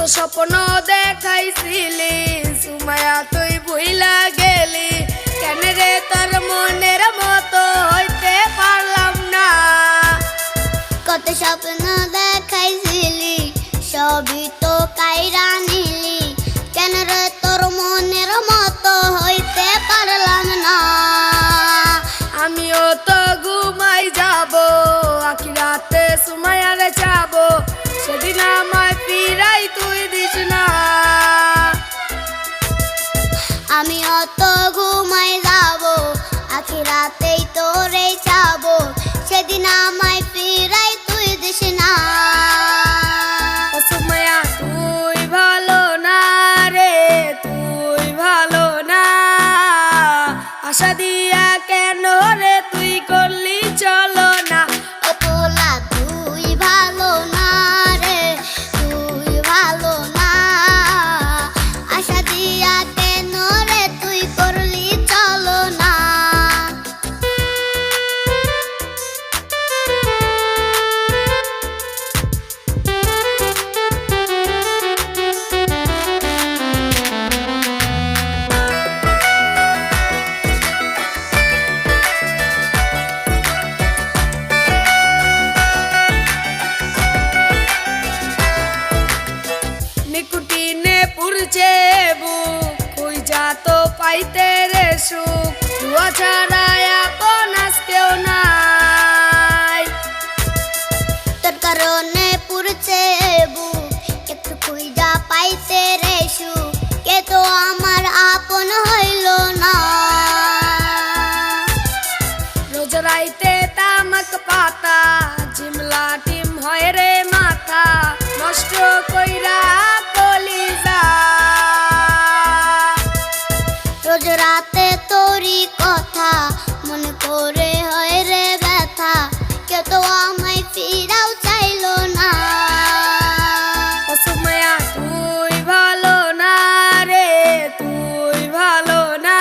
কত স্বপ্ন দেখাইছিলি, সুমায়া তুই ভুইলা গেলি। কেন রে তোর মনের মতো হইতে পারলাম না? কত স্বপ্ন দেখাইছিলি, সবই আমি ঘুমাই আখি রাতেই তুই দিস না। তুই ভালো না রে, তুই ভালো না। আশা দিয়া পুরছে বুক যা তো পাইতে রে সুখ। ছাড়া রোজ রাতে কথা। মনে করে হয় রে ব্যথা। কে তো আমায় ফিরাও চাইলো না। ও তুই ভালো না রে, তুই ভালো না।